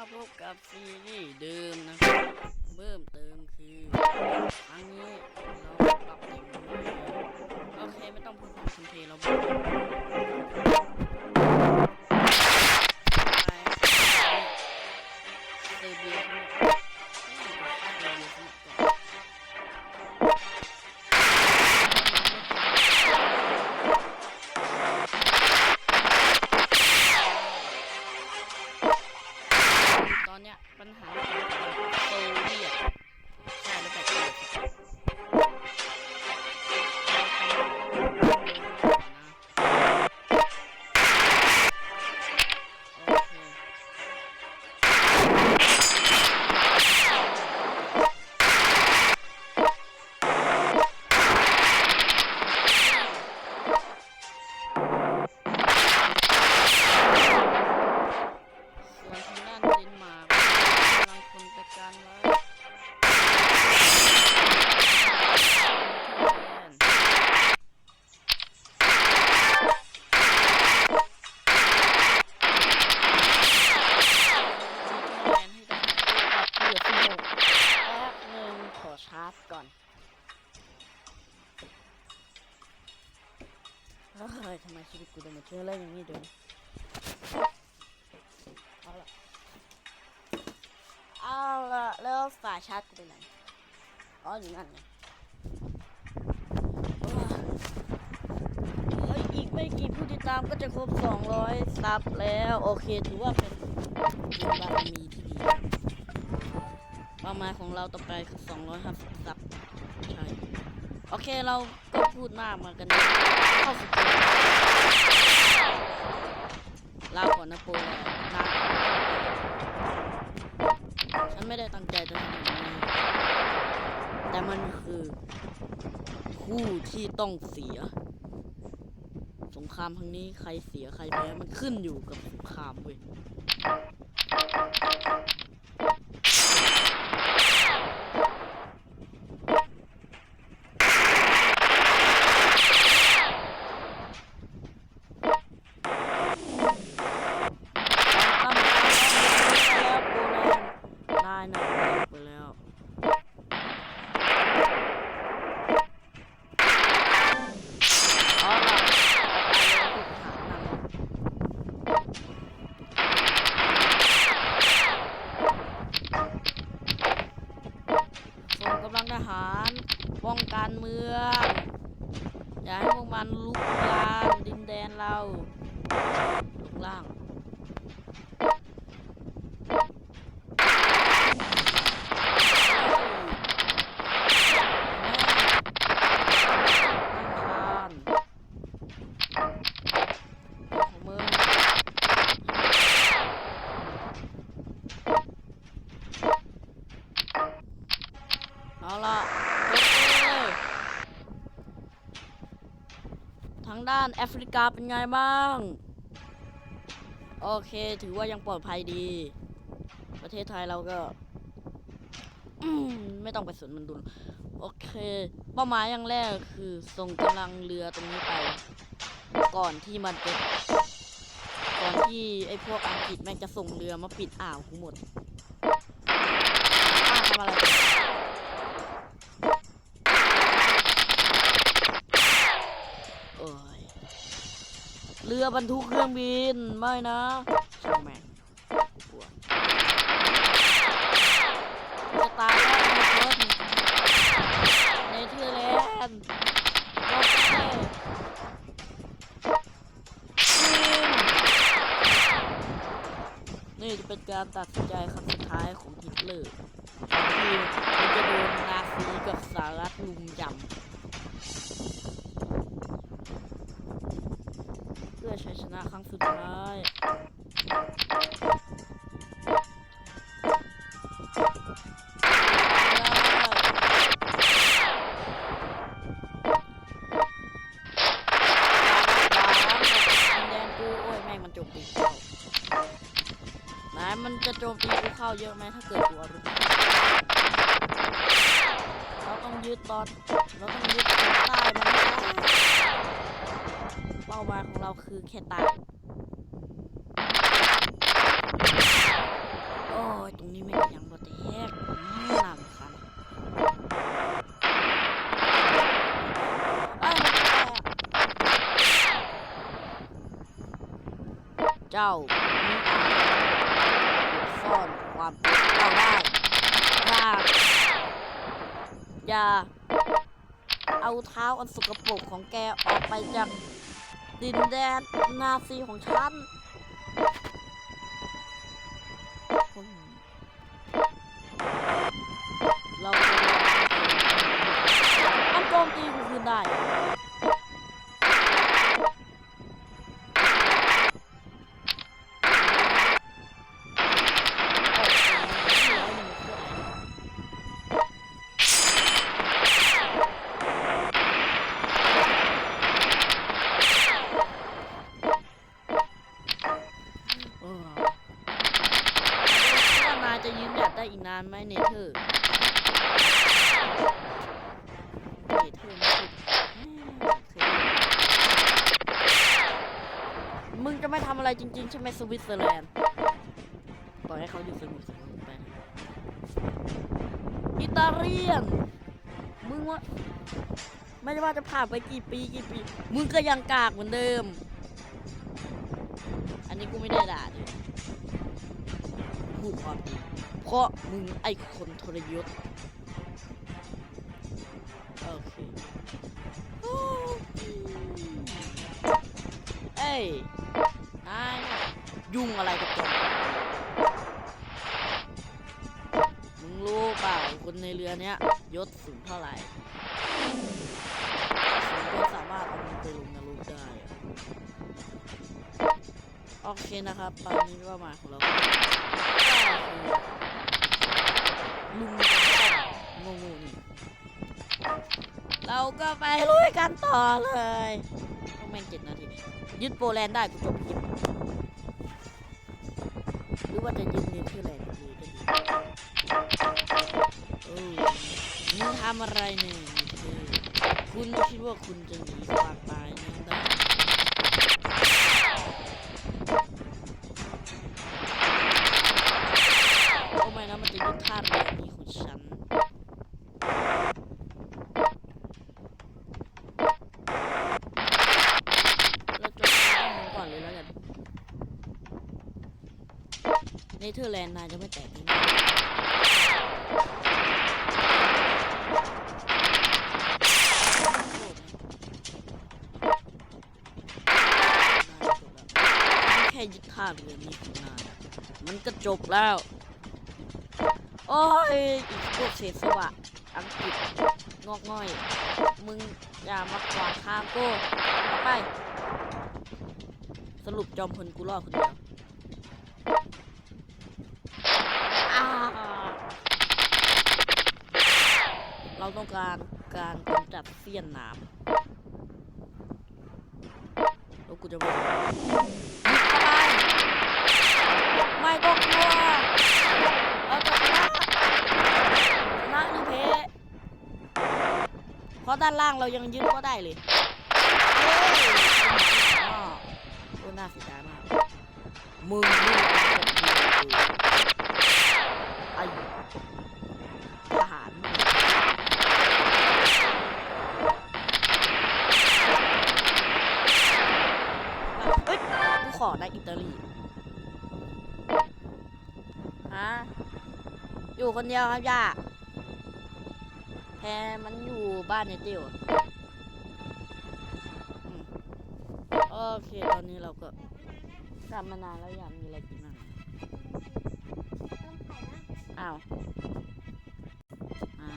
มาพบกับซีรีส์เดิมนะครับเพิ่มเติมคือครั้งนี้เราปรับแต่งใหม่โอเคไม่ต้องพูดถึงเทเราบอกไปเซอร์เบียาชาร์จกูไปไหน อ๋ออยู่นั่นไงเฮ้ยอีกไม่กี่ผู้ติดตามก็จะครบ 200 ซับแล้ว โอเค ถือว่าเป็นบารมีที่ดีเป้าหมายของเราต่อไปคือ 250 ซับ ใช่ โอเคเราก็พูดมากมากันเลยเข้าสู่เกมลาก่อนนะโปรแล้วลาก่อนฉัน ไม่ได้ตั้งใจจะทำอย่างนี้แต่มันคือ คู่ที่ต้องเสีย สงครามครั้งนี้ใครเสียใครแพ้มันขึ้นอยู่กับสงครามเว้ย นแดนเราลุกล่างมึงเอาล่ะโอเคทาง ด้านแอฟริกาเป็นไงบ้าง โอเคถือว่ายังปลอดภัยดี ประเทศไทยเราก็ไม่ต้องไปสนมันดุลโอเค เป้าหมายอย่างแรกคือส่งกำลังเรือตรงนี้ไป ก่อนที่มันจะก่อนที่ไอ้พวกอังกฤษแม่งจะส่งเรือมาปิดอ่าวกูหมด อบรรทุกเครื่องบิน ไม่นะช่างแม่งกลัวจะตายแล้วทุกคนเนเธอร์แลนด์โอเคนี่จะเป็นการตัดสินใจครั้งสุดท้ายของฮิตเลอร์ที่มันจะโดนนาซีกับสหรัฐลุมยำเพื่ อชัยชนะครั้งสุดท้ายแดนกูโอ้ยแม่งมันจมตีเข้านายมันจะโจมตีกูเข้าเยอะไหมถ้าเกิดกูเอาไปเราต้องยึดตอนเราต้องยึดตอนใต้มันให้ได้ ป้าหมายของเราคือแค่ตายโอ้ยตรงนี้ไม่มีอย่างบดแทกน่ารำคาญเจ้าไม่อซ่อนความเป็นาได้อย่าอย่าเอาเท้าอันสกปรกของแกออกไปจาก ดินแดนนาซีของฉัน อะไรจริงๆ ใช่ไหมสวิตเซอร์แลนด์ปล่อยให้เขาอยู่สงบสงบไปนะอิตาเลียน มึงว่าไม่ว่าจะผ่านไปกี่ปีกี่ปี มึงก็ยังกากเหมือนเดิม อันนี้กูไม่ได้ด่าดิพูดความจริงเพราะมึงไอ้คนทรยศโอเคเอ้ย นายน่ะยุ่งอะไรกับจอมมึงรู้เปล่าคนในเรือเนี้ยยศสูงเท่าไหร่สูงก็สามารถเอามึงไปลงนรกได้ โอเคนะครับตอนนี้เป้ามาของเราลุงโง่ๆนี่เราก็ไปลุยกันต่อเลยต้องแม่งเจ็ดนาที ยึดโปแลนด์ได้กูจบ จะยึดเนเธอร์แลนด์ดีก็ดีเออมึงทำอะไรเนี่ยคุณคิดว่าคุณจะหนีความตายนั้นได้ เนเธอร์แลนด์นายจะไม่แตกง่ายๆแค่ยึดท่าเรือนี้ของนายมันก็จบแล้ว โอ้ยอีกพวกเศษสวะอังกฤษงอกง่อย มึงอย่ามาขวางทางกูไป สรุปจอมพลกูรอดคนเดียวอ่าเรา ต้องการการกำจัดเสี้ยนนามแล้วกูจะไม่ไม่ต้องกลัวเราจะชนะชนะหรือแพ้เพราะด้านล่างเรายังยึดก็ได้เลยอ้โอ้น่าเสียดายมากมึงนี่ อยู่คนเดียวครับย่าแพมันอยู่บ้านในติวโอเคตอนนี้เราก็กลับมานานแล้วอยากมีอะไรกินบ้างอ้าวอ่า